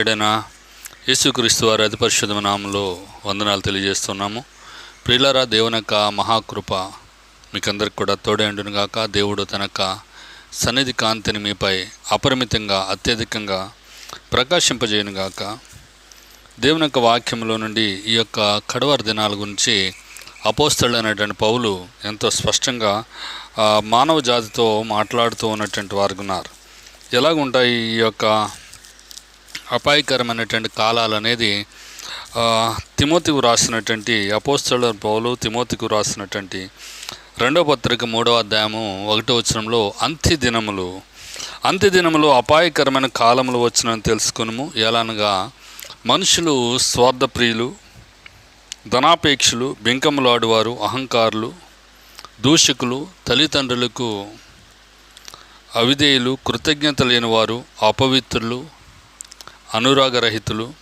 ఏడనా యేసుక్రీస్తు వారి అతి నామంలో వందనాలు తెలియజేస్తున్నాము. ప్రియులారా దేవుని మహాకృప మీకందరికి కూడా తోడేండును గాక. దేవుడు తనక సన్నిధి కాంతిని మీపై అపరిమితంగా అత్యధికంగా ప్రకాశింపజేయను గాక. దేవుని యొక్క వాక్యంలో నుండి ఈ యొక్క కడవర దినాల గురించి అపోస్తలైనటువంటి పౌలు ఎంతో స్పష్టంగా మానవ జాతితో మాట్లాడుతూ ఉన్నటువంటి వారు ఉన్నారు. ఎలాగుంటాయి ఈ యొక్క అపాయకరమైనటువంటి కాలాలు అనేది తిమోతికు రాసినటువంటి అపోస్తల పౌలు తిమోతికు రాసినటువంటి రెండవ పత్రిక మూడవ అధ్యాయము ఒకటో వచనంలో అంత్య దినములు అంత్య దినములు అపాయకరమైన కాలములు వచ్చినని తెలుసుకునము. ఎలానగా మనుషులు స్వార్థప్రియులు ధనాపేక్షలు బెంకములాడువారు అహంకారులు దూషకులు తల్లిదండ్రులకు అవిధేయులు కృతజ్ఞత లేనివారు అపవిత్రులు అనురాగరహితులు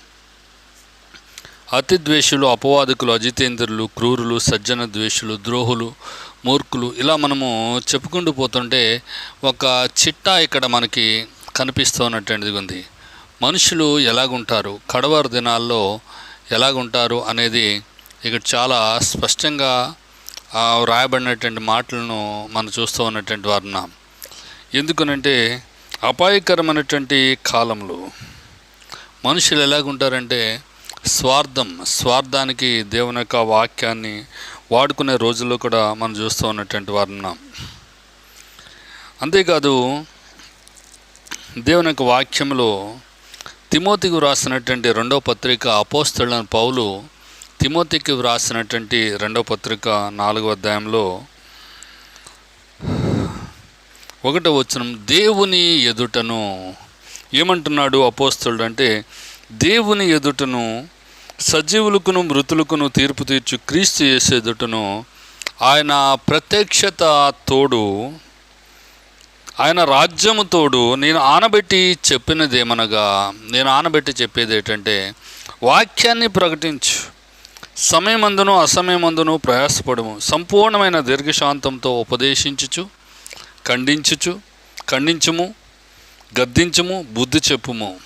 అతిద్వేషులు అపవాదకులు అజితేంద్రులు క్రూరులు సజ్జన ద్వేషులు ద్రోహులు మూర్ఖులు ఇలా మనము చెప్పుకుంటూ పోతుంటే ఒక చిట్టా ఇక్కడ మనకి కనిపిస్తున్నటువంటిది ఉంది. మనుషులు ఎలాగుంటారు? కడవారు దినాల్లో ఎలాగుంటారు అనేది ఇక్కడ చాలా స్పష్టంగా వ్రాయబడినటువంటి మాటలను మనం చూస్తూ ఉన్నటువంటి వారు ఎందుకనంటే అపాయకరమైనటువంటి కాలంలో మనుషులు ఎలాగుంటారంటే స్వార్థం స్వార్థానికి దేవుని యొక్క వాక్యాన్ని వాడుకునే రోజుల్లో కూడా మనం చూస్తూ ఉన్నటువంటి వారు ఉన్నాం. అంతేకాదు దేవుని యొక్క వాక్యంలో తిమోతికి వ్రాసినటువంటి రెండవ పత్రిక అపోస్తలైన పౌలు తిమోతికి వ్రాసినటువంటి రెండవ పత్రిక నాలుగవ అధ్యాయంలో ఒకటో వచ్చిన దేవుని ఎదుటను ఏమంటున్నాడు అపోస్తుడు అంటే దేవుని ఎదుటను సజీవులకును మృతులకును తీర్పు తీర్చు క్రీస్తు చేసే ఎదుటను ఆయన ప్రత్యక్షత తోడు ఆయన రాజ్యము తోడు నేను ఆనబెట్టి చెప్పినదేమనగా నేను ఆనబెట్టి చెప్పేది ఏంటంటే వాక్యాన్ని ప్రకటించు. సమయమందును అసమయమందును ప్రయాసపడము. సంపూర్ణమైన దీర్ఘశాంతంతో ఉపదేశించుచు ఖండించుచు ఖండించుము. గద్దించుము బుద్ధి చెప్పుము.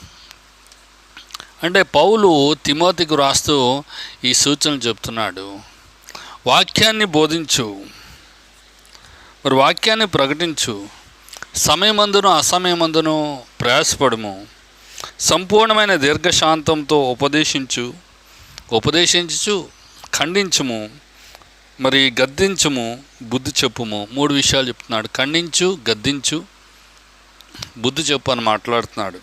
అంటే పౌలు తిమోతికి రాస్తూ ఈ సూచనలు చెప్తున్నాడు. వాక్యాన్ని బోధించు. మరి వాక్యాన్ని ప్రకటించు. సమయమందును అసమయమందును ప్రయాసపడము. సంపూర్ణమైన దీర్ఘశాంతంతో ఉపదేశించు. ఉపదేశించు ఖండించుము. మరి గద్దించుము బుద్ధి చెప్పుము. మూడు విషయాలు చెప్తున్నాడు. ఖండించు గద్దించు బుద్ధి చెప్పు అని మాట్లాడుతున్నాడు.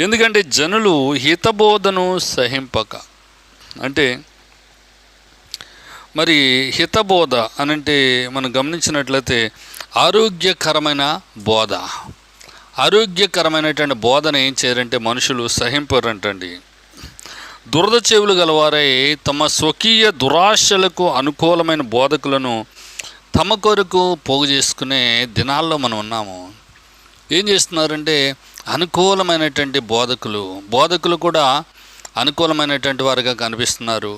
ఎందుకంటే జనులు హితబోధను సహింపక. అంటే మరి హితబోధ అనంటే మనం గమనించినట్లయితే ఆరోగ్యకరమైన బోధ. ఆరోగ్యకరమైనటువంటి బోధన ఏం చేయరంటే మనుషులు సహింపరంటండి. దురద చెవులు గలవారై తమ స్వకీయ దురాశలకు అనుకూలమైన బోధకులను తమ కొరకు పోగు చేసుకునే దినాల్లో మనం ఉన్నాము. ఏం చేస్తున్నారంటే అనుకూలమైనటువంటి బోధకులు బోధకులు కూడా అనుకూలమైనటువంటి వారుగా కనిపిస్తున్నారు.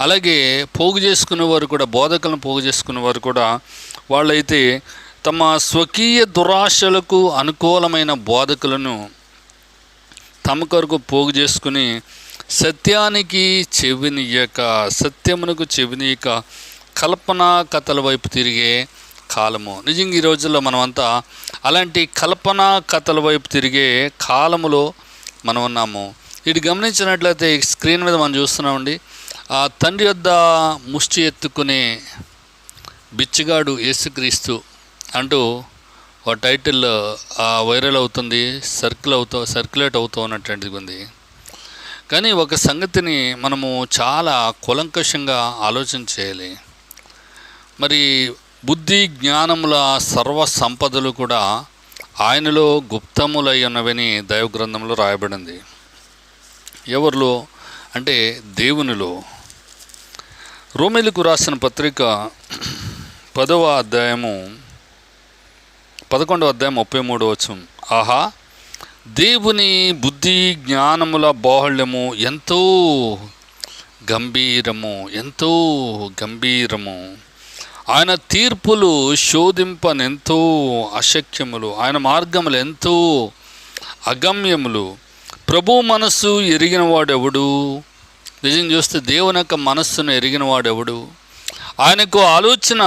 అలాగే పోగు చేసుకునేవారు కూడా బోధకులను పోగు చేసుకునేవారు కూడా వాళ్ళైతే తమ స్వకీయ దురాశలకు అనుకూలమైన బోధకులను తమ కొరకు పోగు చేసుకుని సత్యానికి చెవినియక సత్యమునకు చెవినీయక కల్పనా కథల వైపు తిరిగే కాలము. నిజంగా ఈ రోజుల్లో మనమంతా అలాంటి కల్పనా కథల వైపు తిరిగే కాలములో మనం ఉన్నాము. ఇటు గమనించినట్లయితే స్క్రీన్ మీద మనం చూస్తున్నామండి ఆ తండ్రి యొద్ద ముష్టి ఎత్తుకునే బిచ్చగాడు యేసుక్రీస్తు అంటూ ఒక టైటిల్ వైరల్ అవుతుంది సర్కిల్ అవుతూ సర్క్యులేట్ అవుతూ ఉన్నటువంటిది ఉంది. కానీ ఒక సంగతిని మనము చాలా కులంకషంగా ఆలోచన చేయాలి. మరి బుద్ధి జ్ఞానముల సర్వ సంపదలు కూడా ఆయనలో గుప్తములై ఉన్నవని దైవ గ్రంథంలో రాయబడింది. ఎవరిలో? అంటే దేవునిలో. రోమిలకు రాసిన పత్రిక పదవ అధ్యాయము పదకొండవ అధ్యాయం ముప్పై మూడు వచ్చం ఆహా దేవుని బుద్ధి జ్ఞానముల బాహుళ్యము ఎంతో గంభీరము ఎంతో గంభీరము. ఆయన తీర్పులు శోధింపనెంతో అశక్యములు ఆయన మార్గములు ఎంతో అగమ్యములు. ప్రభు మనస్సు ఎరిగిన వాడెవడు? నిజం చూస్తే దేవుని యొక్క మనస్సును ఎరిగిన వాడెవడు? ఆయనకు ఆలోచన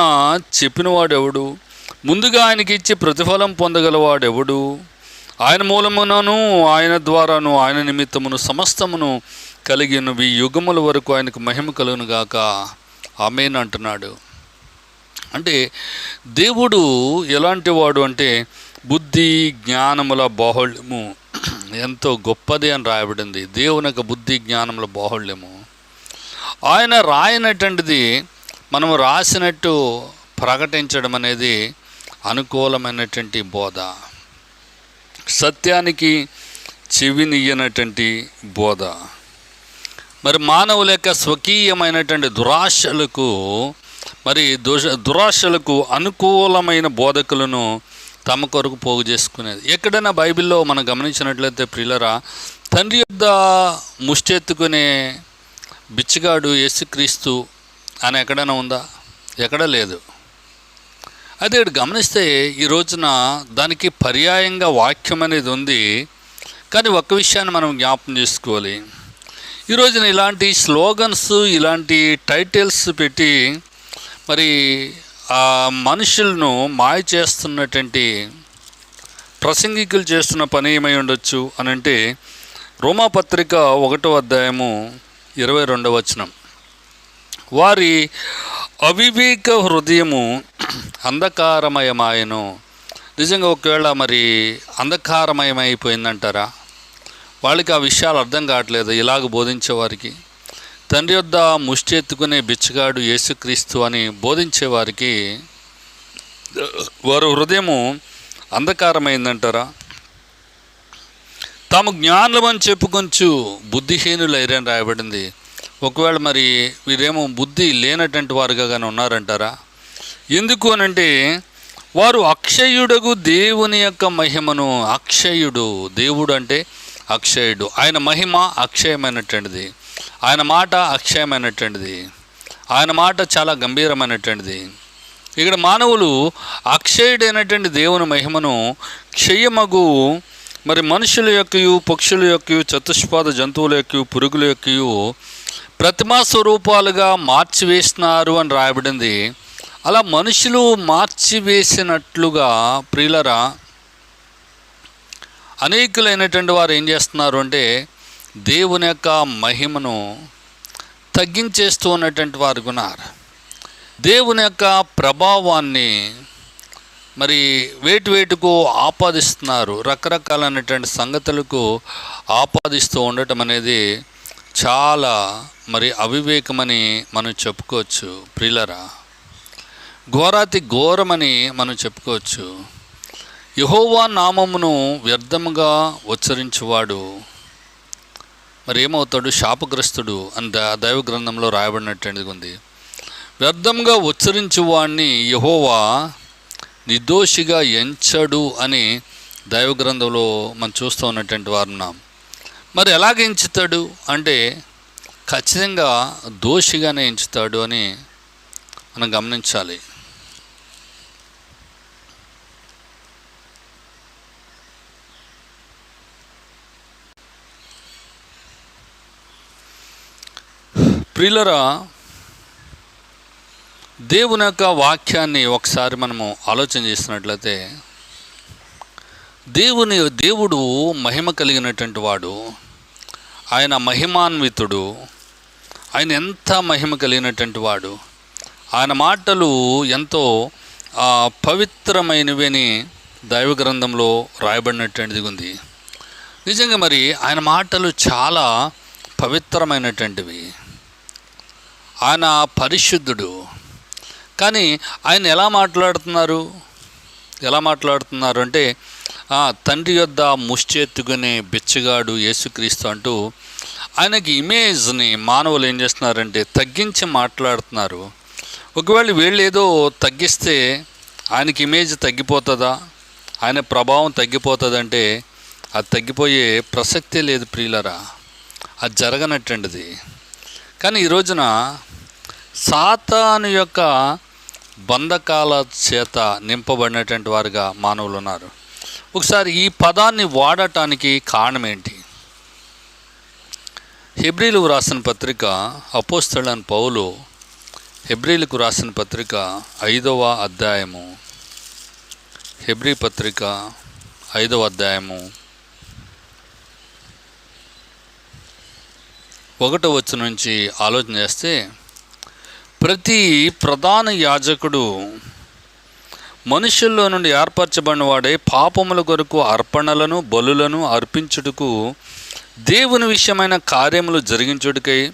చెప్పిన వాడెవడు? ముందుగా ఆయనకి ఇచ్చి ప్రతిఫలం పొందగలవాడెవడు ఆయన మూలమునను ఆయన ద్వారాను ఆయన నిమిత్తమును సమస్తమును కలిగినవి యుగముల వరకు ఆయనకు మహిమ కలుగును గాక. ఆమెన్ అంటున్నాడు. అంటే దేవుడు ఎలాంటి వాడు అంటే బుద్ధి జ్ఞానముల బాహుళ్యము. ఎంతో గొప్పది అని రాయబడింది. దేవుని యొక్క బుద్ధి జ్ఞానముల బాహుళ్యము. ఆయన రాయనటువంటిది మనం రాసినట్టు ప్రకటించడం అనేది అనుకూలమైనటువంటి బోధ. సత్యానికి చెవినియ్యనటువంటి బోధ. మరి మానవుల యొక్క స్వకీయమైనటువంటి దురాశలకు మరి దుష దురాశలకు అనుకూలమైన బోధకులను తమ కొరకు పోగు చేసుకునేది. ఎక్కడైనా బైబిల్లో మనం గమనించినట్లయితే ప్రియులరా తండ్రి యొద్ద ముష్టెత్తుకునే బిచ్చగాడు యేసుక్రీస్తు అని ఎక్కడైనా ఉందా? ఎక్కడ లేదు. అదే ఇక్కడ గమనిస్తే ఈ రోజున దానికి పర్యాయంగా వాక్యం అనేది ఉంది. కానీ ఒక్క విషయాన్ని మనం జ్ఞాపం చేసుకోవాలి. ఈ రోజున ఇలాంటి స్లోగన్స్ ఇలాంటి టైటిల్స్ పెట్టి మరి ఆ మనుషులను మాయ చేస్తున్నటువంటి ప్రసంగికులు చేస్తున్న పని ఏమై ఉండొచ్చు అని అంటే రోమాపత్రిక ఒకటో అధ్యాయము ఇరవై రెండవ వచనం. వారి అవివేక హృదయము అంధకారమయమాయను. నిజంగా ఒకవేళ మరి అంధకారమయమైపోయిందంటారా? వాళ్ళకి ఆ విషయాలు అర్థం కావట్లేదు ఇలాగ బోధించే వారికి తండ్రి యొద్ద ముష్టి ఎత్తుకునే బిచ్చగాడు యేసుక్రీస్తు అని బోధించే వారికి వారి హృదయము అంధకారమైందంటారా? తాము జ్ఞానమని చెప్పుకొంచు బుద్ధిహీనులైరని రాయబడింది. ఒకవేళ మరి వీరేమో బుద్ధి లేనటువంటి వారుగా కానీ ఉన్నారంటారా? ఎందుకు అనంటే వారు అక్షయుడకు దేవుని యొక్క మహిమను అక్షయుడు దేవుడు అంటే అక్షయుడు. ఆయన మహిమ అక్షయమైనటువంటిది. ఆయన మాట అక్షయమైనటువంటిది. ఆయన మాట చాలా గంభీరమైనటువంటిది. ఇక్కడ మానవులు అక్షయుడైనటువంటి దేవుని మహిమను క్షయమగు మరి మనుషుల యొక్కయు పక్షుల యొక్కయు చతుష్పాద జంతువుల యొక్క పురుగుల యొక్కయు ప్రతిమా స్వరూపాలుగా మార్చివేసినారు అని రాయబడింది. అలా మనుషులు మార్చివేసినట్లుగా ప్రియులరా అనేకులైనటువంటి వారు ఏం చేస్తున్నారు అంటే దేవుని యొక్క మహిమను తగ్గించేస్తూ ఉన్నటువంటి వారు ఉన్నారు దేవుని యొక్క ప్రభావాన్ని మరి వేటు వేటుకు ఆపాదిస్తున్నారు. రకరకాలైనటువంటి సంగతులకు ఆపాదిస్తూ ఉండటం అనేది చాలా మరి అవివేకమని మనం చెప్పుకోవచ్చు ప్రిలరా ఘోరాతి ఘోరమని మనం చెప్పుకోవచ్చు. యహోవా నామమును వ్యర్థముగా ఉచ్చరించువాడు మరి ఏమవుతాడు శాపగ్రస్తుడు అని దైవ గ్రంథంలో రాయబడినటువంటిది ఉంది. వ్యర్థంగా ఉచ్చరించువాడిని యహోవా నిర్దోషిగా ఎంచడు అని దైవ గ్రంథంలో మనం చూస్తూ ఉన్నటువంటి వారు ఉన్నాం. మరి ఎలాగ ఎంచుతాడు? అంటే ఖచ్చితంగా దోషిగానే ఎంచుతాడు అని మనం గమనించాలి. ప్రియులరా దేవుని యొక్క వాక్యాన్ని ఒకసారి మనము ఆలోచన చేసినట్లయితే దేవుని దేవుడు మహిమ కలిగినటువంటి వాడు ఆయన మహిమాన్వితుడు ఆయన ఎంత మహిమ కలిగినటువంటి వాడు ఆయన మాటలు ఎంతో పవిత్రమైనవి అని దైవ గ్రంథంలో రాయబడినటువంటిది ఉంది. నిజంగా మరి ఆయన మాటలు చాలా పవిత్రమైనటువంటివి. ఆయన పరిశుద్ధుడు. కానీ ఆయన ఎలా మాట్లాడుతున్నారు? ఎలా మాట్లాడుతున్నారు అంటే ఆ, తండ్రి యొద్ద ముష్టెత్తుకునే బిచ్చగాడు యేసుక్రీస్తు అంటూ ఆయనకి ఇమేజ్ని మానవులు ఏం చేస్తున్నారంటే తగ్గించి మాట్లాడుతున్నారు. ఒకవేళ వీళ్ళు ఏదో తగ్గిస్తే ఆయనకి ఇమేజ్ తగ్గిపోతుందా? ఆయన ప్రభావం తగ్గిపోతుందంటే అది తగ్గిపోయే ప్రసక్తే లేదు ప్రియులరా. అది జరగనట్టండిది. కానీ ఈ రోజున సాతాను యొక్క బంధకాల చేత నింపబడినటువంటి వారుగా మానవులు ఉన్నారు. ఒకసారి ఈ పదాన్ని వాడటానికి కారణం ఏంటి? హెబ్రిలు రాసిన పత్రిక అపోస్తళన్ పౌలు హెబ్రిలకు రాసిన పత్రిక ఐదవ అధ్యాయము హెబ్రి పత్రిక ఐదవ అధ్యాయము ఒకటో వచ్చి నుంచి ఆలోచన చేస్తే ప్రతి ప్రధాన యాజకుడు మనుషుల్లో నుండి ఏర్పరచబడిన వాడే పాపముల కొరకు అర్పణలను బలులను అర్పించుటకు దేవుని విషయమైన కార్యములు జరిగించుటకై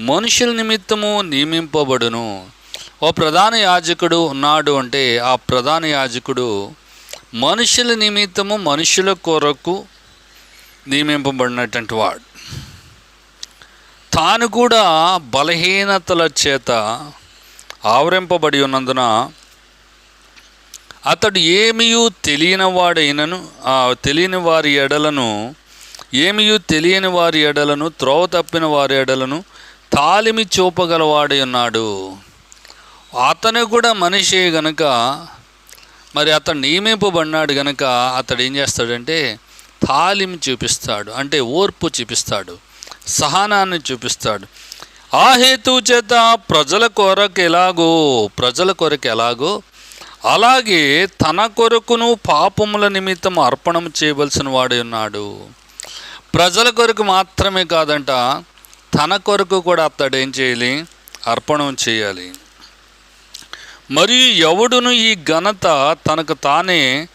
మనుషుల నిమిత్తము నియమింపబడును. ఓ ప్రధాన యాజకుడు ఉన్నాడు అంటే ఆ ప్రధాన యాజకుడు మనుషుల నిమిత్తము మనుషుల కొరకు నియమింపబడినటువంటి వాడు. తాను కూడా బలహీనతల చేత ఆవరింపబడి ఉన్నందున అతడు ఏమియూ తెలియని వాడైనను ఆ తెలియని వారి ఎడలను ఏమియూ తెలియని వారి ఎడలను త్రోవ తప్పిన వారి ఎడలను తాలిమి చూపగలవాడై ఉన్నాడు. అతను కూడా మనిషి గనక మరి అతను నియమింపబడినాడు గనక అతడు ఏం చేస్తాడంటే తాలిమి చూపిస్తాడు అంటే ఓర్పు చూపిస్తాడు. సహనాన్ని చూపిస్తాడు. ఆ హేతువు చేత ప్రజల కొరకు ఎలాగో ప్రజల కొరకు ఎలాగో అలాగే తన కొరకును పాపముల నిమిత్తం అర్పణం చేయవలసిన వాడే ఉన్నాడు. ప్రజల కొరకు మాత్రమే కాదంట తన కొరకు కూడా అతడు ఏం చేయాలి? అర్పణం చేయాలి. మరియు ఎవడును ఈ ఘనత తనకు తానే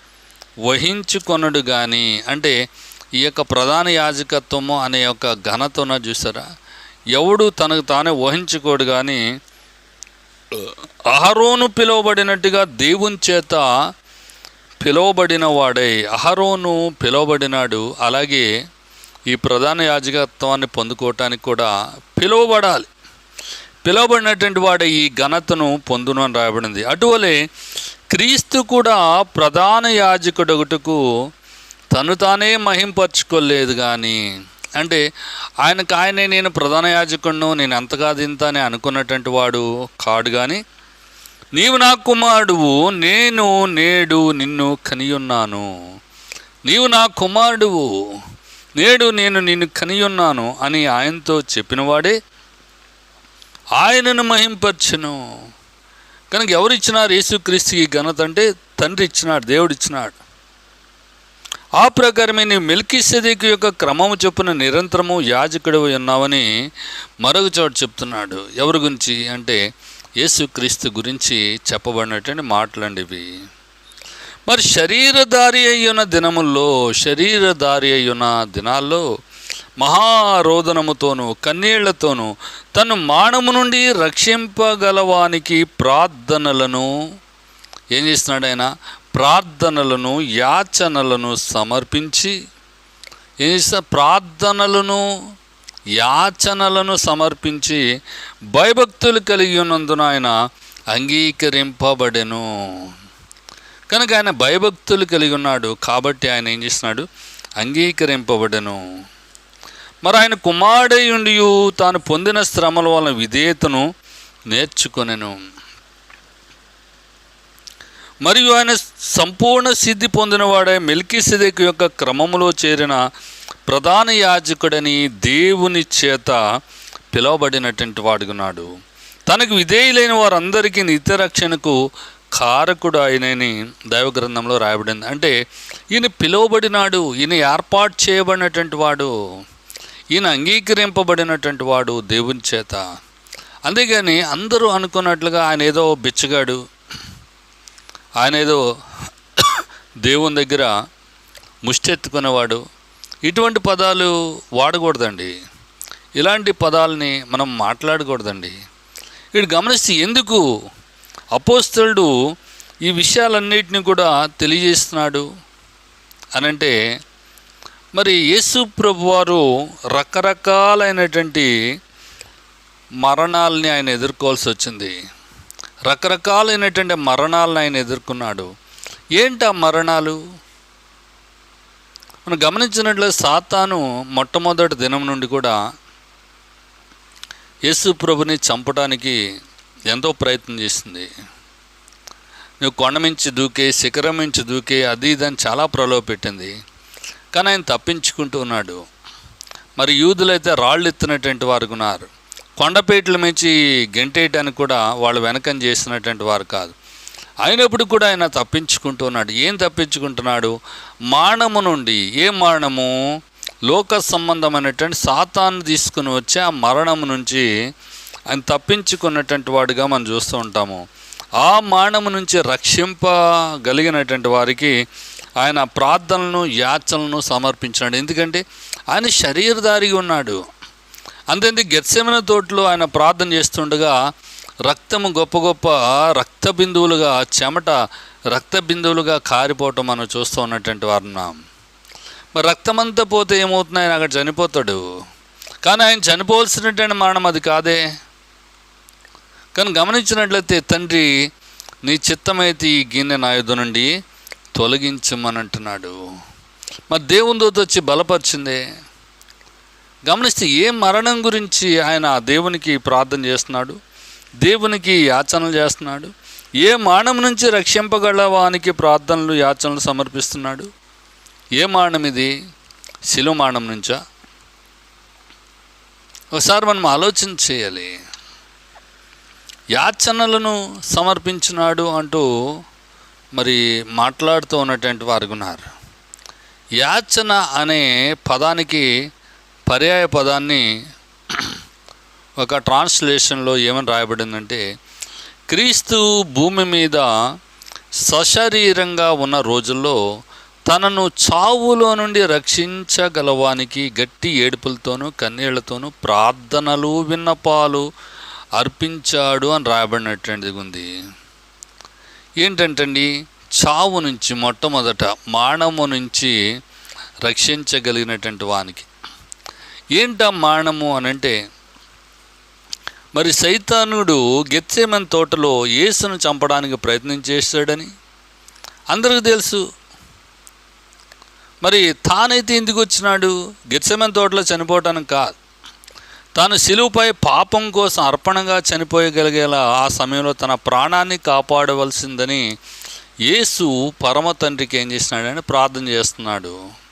వహించుకొనడు కానీ అంటే ఈ యొక్క ప్రధాన యాజకత్వము అనే యొక్క ఘనత ఉన్న చూసారా? ఎవడు తనకు తానే వహించుకోడు కానీ అహరోను పిలువబడినట్టుగా దేవుని చేత పిలువబడిన వాడై అహరోను పిలువబడినాడు. అలాగే ఈ ప్రధాన యాజకత్వాన్ని పొందుకోవటానికి కూడా పిలువబడాలి. పిలువబడినటువంటి వాడే ఈ ఘనతను పొందును అని రాయబడింది. అటువలే క్రీస్తు కూడా ప్రధాన యాజకుడొకటుకు తను తానే మహింపరచుకోలేదు కానీ అంటే ఆయనకు ఆయనే నేను ప్రధాన యాజకుడును నేను అంతగా దింత అని అనుకున్నటువంటి వాడు కాడు కానీ నీవు నా కుమారుడువు నేను నేడు నిన్ను కనియున్నాను. నీవు నా కుమారుడువు నేడు నేను నిన్ను కనియున్నాను అని ఆయనతో చెప్పినవాడే ఆయనను మహింపరచును. కనుక ఎవరిచ్చినారు యేసుక్రీస్తుకి ఘనత అంటే తండ్రి ఇచ్చినాడు దేవుడు ఇచ్చినాడు. ఆ ప్రకారమే నీ మెల్కిసెదేకు యొక్క క్రమము చొప్పున నిరంతరము యాజకుడు ఉన్నావని మరొక చోట చెప్తున్నాడు. ఎవరి గురించి? అంటే యేసుక్రీస్తు గురించి చెప్పబడినటువంటి మాటలండి ఇవి మరి శరీరధారి అయ్యున్న దినముల్లో శరీరధారి అయ్యున్న దినాల్లో మహారోదనముతోనూ కన్నీళ్ళతోనూ తను మానము నుండి రక్షింపగలవానికి ప్రార్థనలను ఏం చేస్తున్నాడు ఆయన? ప్రార్థనలను యాచనలను సమర్పించి ప్రార్థనలను యాచనలను సమర్పించి భయభక్తులు కలిగి ఉన్నందున ఆయన అంగీకరింపబడెను. కనుక ఆయన భయభక్తులు కలిగి ఉన్నాడు కాబట్టి ఆయన ఏం చేస్తున్నాడు? అంగీకరింపబడెను. మరి ఆయన కుమారుడై ఉండి తాను పొందిన శ్రమల వలన విధేయతను నేర్చుకొనెను. మరియు ఆయన సంపూర్ణ సిద్ధి పొందినవాడే మెల్కిసిదెక్ యొక్క క్రమంలో చేరిన ప్రధాన యాజకుడని దేవుని చేత పిలువబడినటువంటి వాడుకున్నాడు తనకు విధేయులైన వారందరికీ నిత్యరక్షణకు కారకుడు ఆయనని దైవ గ్రంథంలో రాయబడింది. అంటే ఈయన పిలువబడినాడు ఈయన ఏర్పాటు చేయబడినటువంటి వాడు ఈయన అంగీకరింపబడినటువంటి వాడు దేవుని చేత. అంతేగాని అందరూ అనుకున్నట్లుగా ఆయన ఏదో బిచ్చగాడు ఆయన ఏదో దేవుని దగ్గర ముష్టెత్తుకునేవాడు. ఇటువంటి పదాలు వాడకూడదండి. ఇలాంటి పదాలని మనం మాట్లాడకూడదండి. వీడు గమనిస్తే ఎందుకు అపోస్తలుడు ఈ విషయాలన్నిటిని కూడా తెలియజేస్తున్నాడు అనంటే మరి యేసు ప్రభు వారు రకరకాలైనటువంటి మరణాలని ఆయన ఎదుర్కోవాల్సి వచ్చింది. రకరకాలైనటువంటి మరణాలను ఆయన ఎదుర్కొన్నాడు. ఏంటి ఆ మరణాలు? మనం గమనించినట్లు సాతాను మొట్టమొదటి దినం నుండి కూడా యేసు ప్రభుని చంపడానికి ఎంతో ప్రయత్నం చేసింది. నువ్వు కొండ మించి దూకే శిఖరం మించి దూకే అది ఇది అని చాలా ప్రలోభ పెట్టింది. కానీ ఆయన తప్పించుకుంటూ ఉన్నాడు. మరి యూదులైతే రాళ్ళు ఎత్తినటువంటి వారు ఉన్నారు. కొండపేటల మించి గెంటేయటానికి కూడా వాళ్ళు వెనకం చేసినటువంటి వారు కాదు. అయినప్పుడు కూడా ఆయన తప్పించుకుంటున్నాడు. ఏం తప్పించుకుంటున్నాడు? మానము నుండి. ఏ మానము? లోక సంబంధమైనటువంటి సాతాన్ని తీసుకుని వచ్చి ఆ మరణం నుంచి ఆయన తప్పించుకున్నటువంటి వాడుగా మనం చూస్తూ ఉంటాము. ఆ మానము నుంచి రక్షింపగలిగినటువంటి వారికి ఆయన ప్రార్థనలను యాచలను సమర్పించాడు ఎందుకంటే ఆయన శరీరధారిగా ఉన్నాడు. అంతేంది గెత్సెమన తోటలో ఆయన ప్రార్థన చేస్తుండగా రక్తము గొప్ప గొప్ప రక్త బిందువులుగా చెమట రక్త బిందువులుగా కారిపోవటం మనం చూస్తూ ఉన్నటువంటి వారున్నాం. మరి రక్తమంతా పోతే ఏమవుతుంది? ఆయన అక్కడ చనిపోతాడు. కానీ ఆయన చనిపోవలసినటువంటి మరణం అది కాదే. కానీ గమనించినట్లయితే తండ్రి నీ చిత్తమైతే ఈ గిన్నె నా యుద్ధ నుండి తొలగించమని అంటున్నాడు మరి దేవుని దూత వచ్చి బలపరిచిందే. గమనిస్తే ఏ మరణం గురించి ఆయన దేవునికి ప్రార్థన చేస్తున్నాడు? దేవునికి యాచనలు చేస్తున్నాడు? ఏ మానం నుంచి రక్షింపగలవానికి ప్రార్థనలు యాచనలు సమర్పిస్తున్నాడు? ఏ మానం ఇది? శిలువ మానం నుంచా? ఒకసారి మనం ఆలోచన చేయాలి. యాచనలను సమర్పించినాడు అంటూ మరి మాట్లాడుతూ ఉన్నటువంటి వారు ఉన్నారు. యాచన అనే పదానికి పర్యాయ పదాన్ని ఒక ట్రాన్స్లేషన్లో ఏమని రాయబడిందంటే క్రీస్తు భూమి మీద సశరీరంగా ఉన్న రోజుల్లో తనను చావులో నుండి రక్షించగలవానికి గట్టి ఏడుపులతోనూ కన్నీళ్ళతోనూ ప్రార్థనలు విన్నపాలు అర్పించాడు అని రాయబడినటువంటిది ఉంది. ఏంటంటండి చావు నుంచి మొట్టమొదట మానము నుంచి రక్షించగలిగినటువంటి వానికి ఏంటా మానము అని అంటే మరి సైతానుడు గెత్సేమన్ తోటలో యేసును చంపడానికి ప్రయత్నం చేశాడని? అందరికీ తెలుసు. మరి తానైతే ఎందుకు వచ్చినాడు? గెత్సేమన్ తోటలో చనిపోవటానికి కాదు. తాను సిలువుపై పాపం కోసం అర్పణగా చనిపోయగలిగేలా ఆ సమయంలో తన ప్రాణాన్ని కాపాడవలసిందని యేసు పరమ తండ్రికి ఏం చేసినాడని ప్రార్థన చేస్తున్నాడు.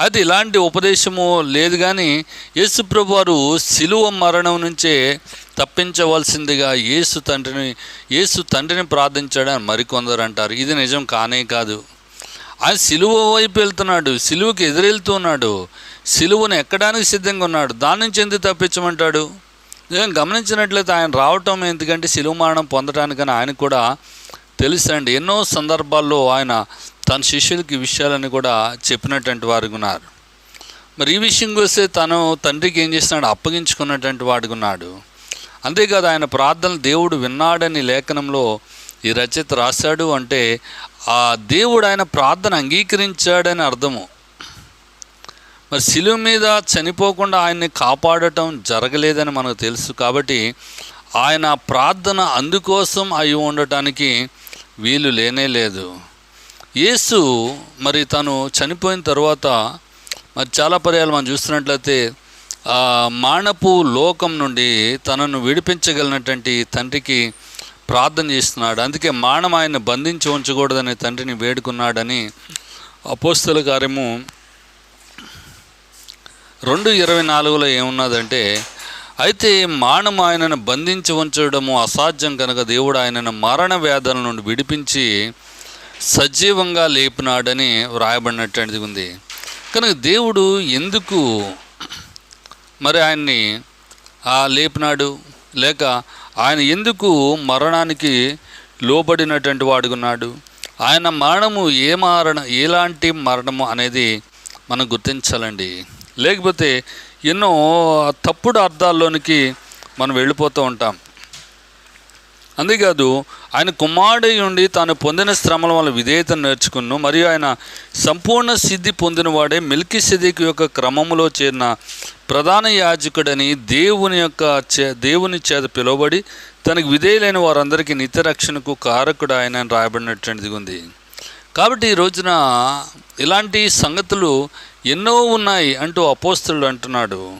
అది ఇలాంటి ఉపదేశము లేదు కానీ యేసు ప్రభు వారు మరణం నుంచే తప్పించవలసిందిగా యేసు తండ్రిని యేసు తండ్రిని ప్రార్థించాడని మరికొందరు అంటారు. ఇది నిజం కానే కాదు. ఆయన సిలువ వైపు వెళ్తున్నాడు సిలువకి ఎదురెళ్తున్నాడు సిలువను ఎక్కడానికి సిద్ధంగా ఉన్నాడు దాని నుంచి ఎందుకు తప్పించమంటాడు? నేను గమనించినట్లయితే ఆయన రావటం ఎందుకంటే సిలువ మరణం పొందడానికని ఆయన కూడా తెలుసండి. ఎన్నో సందర్భాల్లో ఆయన తన శిష్యులకి విషయాలని కూడా చెప్పినటువంటి వారు ఉన్నారు. మరి ఈ విషయం వస్తే తను తండ్రికి ఏం చేస్తున్నాడు? అప్పగించుకున్నటువంటి వాడుకున్నాడు ఉన్నాడు. అంతేకాదు ఆయన ప్రార్థన దేవుడు విన్నాడని లేఖనంలో ఈ రచయిత రాశాడు అంటే ఆ దేవుడు ఆయన ప్రార్థన అంగీకరించాడని అర్థము. మరి శిలువ మీద చనిపోకుండా ఆయన్ని కాపాడటం జరగలేదని మనకు తెలుసు కాబట్టి ఆయన ప్రార్థన అందుకోసం అయి ఉండటానికి వీలు లేనే లేదు. యేసు మరి తను చనిపోయిన తర్వాత మరి చాలా పర్యాలు మనం చూస్తున్నట్లయితే మానపు లోకం నుండి తనను విడిపించగలిగినటువంటి తండ్రికి ప్రార్థన చేస్తున్నాడు. అందుకే మానవ ఆయన బంధించి ఉంచకూడదని తండ్రిని వేడుకున్నాడని అపోస్తుల కార్యము రెండు ఇరవై నాలుగులో ఏమున్నదంటే అయితే మానవ ఆయనను బంధించి ఉంచడము అసాధ్యం కనుక దేవుడు ఆయనను మరణ వ్యాధుల నుండి విడిపించి సజీవంగా లేపినాడని వ్రాయబడినటువంటిది ఉంది. కనుక దేవుడు ఎందుకు మరి ఆయన్ని ఆ లేపినాడు? లేక ఆయన ఎందుకు మరణానికి లోబడినటువంటి వాడుకున్నాడు ఆయన మరణము ఏ మరణ ఎలాంటి మరణము అనేది మనం గుర్తించాలండి. లేకపోతే ఎన్నో తప్పుడు అర్థాల్లోనికి మనం వెళ్ళిపోతూ ఉంటాం. అంతేకాదు ఆయన కుమారుడై ఉండి తాను పొందిన శ్రమల వల్ల విధేయతను నేర్చుకును మరియు ఆయన సంపూర్ణ సిద్ధి పొందినవాడే మిల్కీ సిద్ధికి యొక్క క్రమములో చేరిన ప్రధాన యాజకుడని దేవుని యొక్క చే దేవుని చేత పిలువబడి తనకు విధేయులైన వారందరికీ నిత్య రక్షణకు కారకుడు ఆయన రాయబడినటువంటిది ఉంది. కాబట్టి ఈ రోజున ఇలాంటి సంగతులు ఎన్నో ఉన్నాయి అంటూ అపోస్తులు అంటున్నాడు.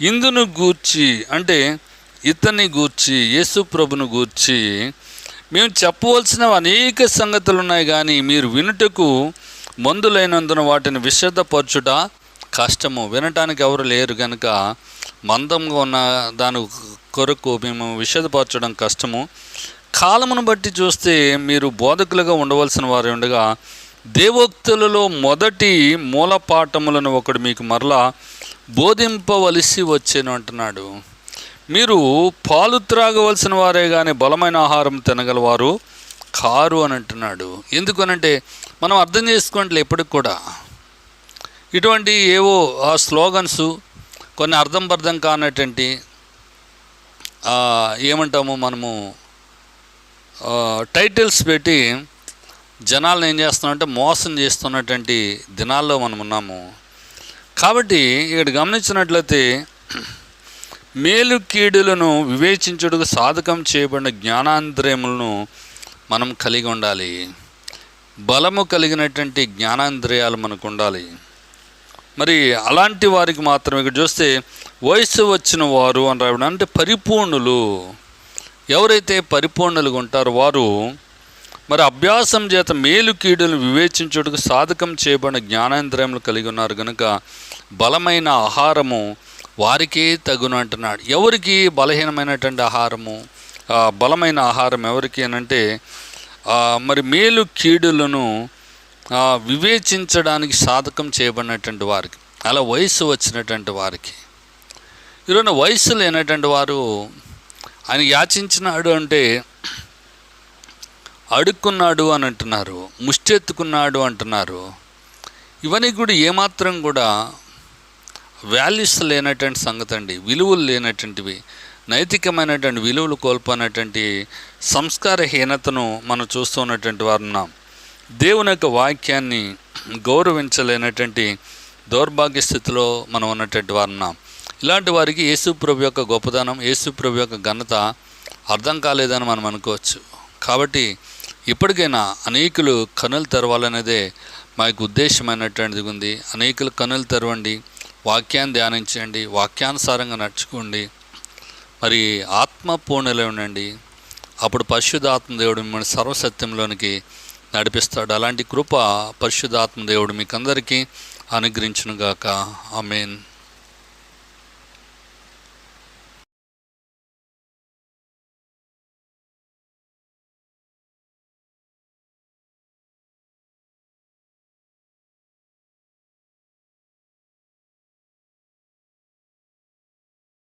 ఇందును గూర్చి అంటే ఇతన్ని గూర్చి యేసు ప్రభును గూర్చి మేము చెప్పవలసిన అనేక సంగతులు ఉన్నాయి కానీ మీరు వినుటకు మందులైనందున వాటిని విశదపరచుట కష్టము. వినటానికి ఎవరు లేరు కనుక మందంగా ఉన్న దాని కొరకు మేము విషదపరచడం కష్టము. కాలమును బట్టి చూస్తే మీరు బోధకులుగా ఉండవలసిన వారు ఉండగా దేవోక్తులలో మొదటి మూలపాఠములను ఒకడు మీకు మరలా బోధింపవలసి వచ్చాను అంటున్నాడు. మీరు పాలు త్రాగవలసిన వారే కానీ బలమైన ఆహారం తినగలవారు కారు అని అంటున్నాడు. ఎందుకనంటే మనం అర్థం చేసుకోండి ఎప్పటికి కూడా. ఇటువంటి ఏవో ఆ స్లోగన్స్ కొన్ని అర్థం పర్థం కానటువంటి ఏమంటాము మనము టైటిల్స్ పెట్టి జనాలను ఏం చేస్తున్నామంటే మోసం చేస్తున్నటువంటి దినాల్లో మనం ఉన్నాము. కాబట్టి ఇక్కడ గమనించినట్లయితే మేలు కీడులను వివేచించుటకు సాధకం చేయబడిన జ్ఞానాంద్రియములను మనం కలిగి ఉండాలి. బలము కలిగినటువంటి జ్ఞానాంద్రియాలు మనకు ఉండాలి. మరి అలాంటి వారికి మాత్రం ఇక్కడ చూస్తే వయసు వచ్చిన వారు అని రావడం అంటే పరిపూర్ణులు. ఎవరైతే పరిపూర్ణులుగా ఉంటారో వారు మరి అభ్యాసం చేత మేలు కీడులను వివేచించుటకు సాధకం చేయబడిన జ్ఞానేంద్రియములు కలిగి ఉన్నారు. కనుక బలమైన ఆహారము వారికే తగును అంటున్నాడు. ఎవరికి బలహీనమైనటువంటి ఆహారము బలమైన ఆహారం ఎవరికి అనంటే మరి మేలు కీడులను వివేచించడానికి సాధకం చేయబడినటువంటి వారికి అలా వయసు వచ్చినటువంటి వారికి. ఈరోజు వయసు లేనటువంటి వారు ఆయన యాచించినాడు అంటే అడుక్కున్నాడు అని అంటున్నారు ముష్టెత్తుకున్నాడు అంటున్నారు. ఇవన్నీ కూడా ఏమాత్రం కూడా వాల్యూస్ లేనటువంటి సంగతి అండి విలువలు లేనటువంటివి నైతికమైనటువంటి విలువలు కోల్పోయినటువంటి సంస్కారహీనతను మనం చూస్తున్నటువంటి వారు ఉన్నాం. దేవుని యొక్క వాక్యాన్ని గౌరవించలేనటువంటి దౌర్భాగ్య స్థితిలో మనం ఉన్నటువంటి వారు ఉన్నాం. ఇలాంటి వారికి యేసుప్రభు యొక్క గొప్పదనం యేసుప్రభు యొక్క ఘనత అర్థం కాలేదని మనం అనుకోవచ్చు. కాబట్టి ఇప్పటికైనా అనేకులు కనులు తెరవాలనేదే మా యొక్క ఉద్దేశమైనటువంటిది ఉంది. అనేకులు కనులు తెరవండి. వాక్యాన్ని ధ్యానించండి వాక్యానుసారంగా నడుచుకోండి. మరి ఆత్మ పూర్ణలో ఉండండి. అప్పుడు పరిశుద్ధాత్మ దేవుడు మిమ్మల్ని సర్వసత్యంలోనికి నడిపిస్తాడు. అలాంటి కృప పరిశుద్ధాత్మ దేవుడు మీకు అందరికీ అనుగ్రహించునుగాక. ఆమెన్.